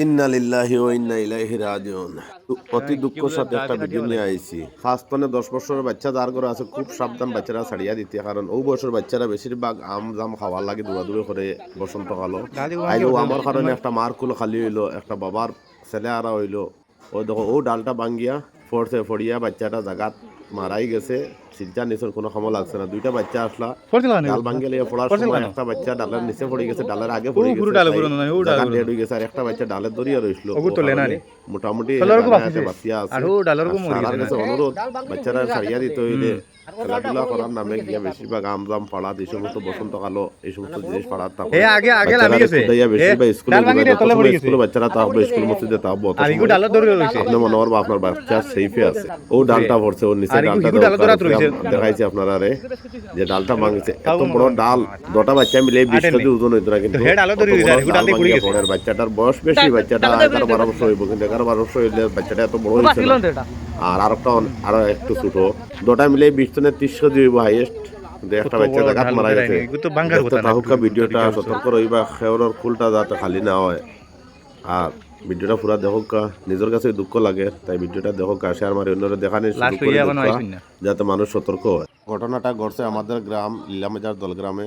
ইন্না লিল্লাহি ও ইন্না ইলাইহি রাজিউন। অতি দুঃখের সাথে একটা ভিডিও নিয়ে আইছি। ফার্স্টনে দশ বছরের বাচ্চা যার আছে খুব সাবধান বাচ্চারা ছাড়িয়া দিতে কারণ ও বয়সের বাচ্চারা বেশিরভাগ আম জাম খাওয়ার লাগে দৌড়াদৌড়ি করে বসন্ত কালো। আইলো আমার কারণে একটা মার কুলো খালি হইল একটা বাবার ছেলে আরা হইল। ও দেখো ও ডালটা ভাঙ্গিয়া ফোরছে ফড়িয়া বাচ্চাটা জাগাত মারাই গেছে সিজ্জা নিচের কোনো সময় লাগছে না। দুইটা বাচ্চা আসলা ডাল ভাঙ্গে লিয়ে পড়ার সময় একটা বাচ্চা ডালের নিচে পড়ে গেছে ডালের আগে পড়ে পুরো গেছে আর একটা বাচ্চা ডালের দরিয়া রইছিল। মোটামুটি আছে সারার কাছে অনুরোধ বাচ্চারা ছাড়িয়া দিতে হইলে খেলাধুলা করার নামে গিয়া বেশিরভাগ আম জাম পাড়া এই সমস্ত বসন্ত কালো এই সমস্ত জিনিস পাড়ার তা আগে আগে বেশিরভাগ স্কুলে স্কুলে বাচ্চারা তাও স্কুল মসজিদে আপনি মনে করব আপনার বাচ্চা সেফে আছে। ও ডালটা পড়ছে ওর নিচে ডালটা দেখাইছি আপনারা রে যে ডালটা ভাঙছে। এত বড় ডাল দুটা বাচ্চা মিলে বিশ কেজি ওজন হইতো না কিন্তু বাচ্চাটার বয়স বেশি বাচ্চাটা এগারো বারো বছর হইব কিন্তু এগারো বারো বছর হইলে বাচ্চাটা এত বড় হয়েছে আর আরেকটা আরও একটু ছোট। দুটা মিলে বিশ টনে ত্রিশ কেজি হইব হাইয়েস্ট একটা বাচ্চা মারা গেছে। ভিডিওটা সতর্ক রইবা খেওরের ফুলটা যাতে খালি না হয়। আর ভিডিওটা পুরা দেখোক নিজের কাছে দুঃখ লাগে তাই ভিডিওটা দেখোক শেয়ার মারি অন্যরা দেখানি যাতে মানুষ সতর্ক হয়। ঘটনাটা ঘটছে আমাদের গ্রাম লীলামেজার দলগ্রামে